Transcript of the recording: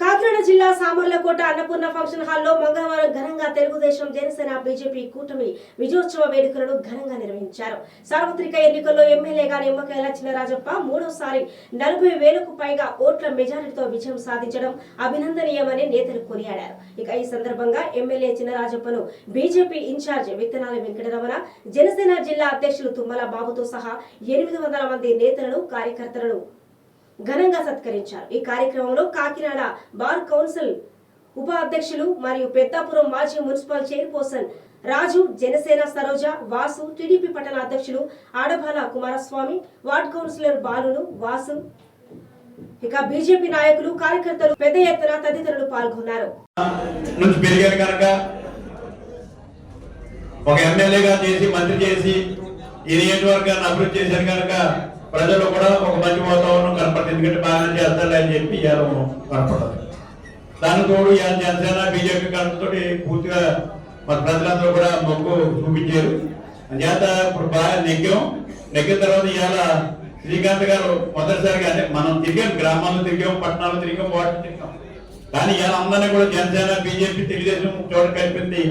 కాకినాడ జిల్లా సామర్లకోట అన్నపూర్ణ ఫంక్షన్ హాల్లో మంగళవారం ఘనంగా తెలుగుదేశం జనసేన బీజేపీ కూటమి విజయోత్సవ వేడుకలను ఘనంగా నిర్వహించారు. సార్వత్రిక ఎన్నికల్లో ఎమ్మెల్యేగా నిమ్మకాయల చినరాజప్ప మూడోసారి నలభై వేలకు పైగా ఓట్ల మెజారిటీతో విజయం సాధించడం అభినందనీయమని నేతలు కొనియాడారు. ఇక ఈ సందర్భంగా ఎమ్మెల్యే చిన్నరాజప్పను బీజేపీ ఇన్ఛార్జ్ విత్తనాల వెంకటరమణ జనసేన జిల్లా అధ్యక్షులు తుమ్మల బాబుతో సహా ఎనిమిది వందల మంది నేతలను కార్యకర్తలను ఘనంగా సత్కరించారు. ఈ కార్యక్రమంలో కాకినాడ బార్ కౌన్సిల్ ఉప అధ్యక్షులు మరియు పెద్దాపురం మాజీ municipal chairperson Raju Janasena Saroja Vasu TDP పట్టణ అధ్యక్షులు ఆడబాల కుమారస్వామి వార్డ్ కౌన్సిలర్ బాలును వాసు ఇక బీజేపీ నాయకులు కార్యకర్తలు పెద్ద ఎత్తున తదితరులు పాల్గొన్నారు. నుంచి పెరిగారు కనుక ఒక ఎమ్మెల్యేగా చేసి మంత్రి చేసి ఈ నియోజకవర్గాన్ని అభివృద్ధి చేశారు కనుక ప్రజలు కూడా ఒక మంచి వాతావరణం ఎందుకంటే బాగా చేస్తాడు అని చెప్పి ఇవాళ కనపడదు దాని తోడు ఇవాళ జనసేన బీజేపీ కనుకతో పూర్తిగా మన ప్రజలందరూ కూడా మొక్కు చూపించారు. చేత ఇప్పుడు బాగా నెగ్గాం. నెగ్గిన తర్వాత ఇవాళ శ్రీకాంత్ గారు మొదటిసారిగా అంటే మనం తిరిగాం గ్రామాల్లో తిరిగాం పట్టణాల్లో తిరిగాం వాటిని తిరిగాం. కానీ ఇవాళ అందరినీ కూడా జనసేన బీజేపీ తెలుగుదేశం చోట కలిపింది